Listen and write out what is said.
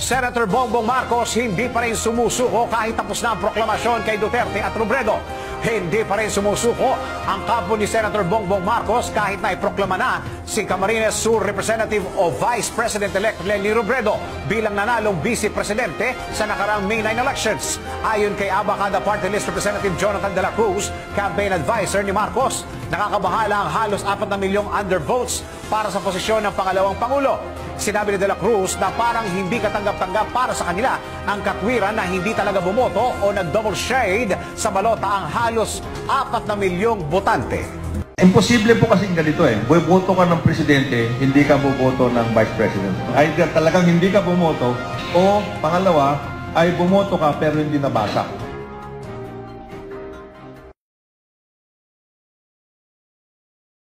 Senator Bongbong Marcos hindi pa rin sumusuko kahit tapos na ang proklamasyon kay Duterte at Robredo. Hindi pa rin sumusuko ang kampo ni Senator Bongbong Marcos kahit na iproklama na si Camarines Sur Representative o Vice President-elect Lenny Robredo bilang nanalong Vice Presidente sa nakaraang May 9 elections. Ayon kay Abacada Party List Representative Jonathan De La Cruz, campaign advisor ni Marcos, nakakabahala ang halos 4 na milyong undervotes para sa posisyon ng pangalawang Pangulo. Sinabi ni De La Cruz na parang hindi katanggap-tanggap para sa kanila ang katwiran na hindi talaga bumoto o nag-double shade sa balota ang halos 4 na milyong botante. Imposible po kasi ganito eh. Bumoto ka ng presidente, hindi ka bumoto ng vice president. Either talagang hindi ka bumoto o pangalawa ay bumoto ka pero hindi nabasa.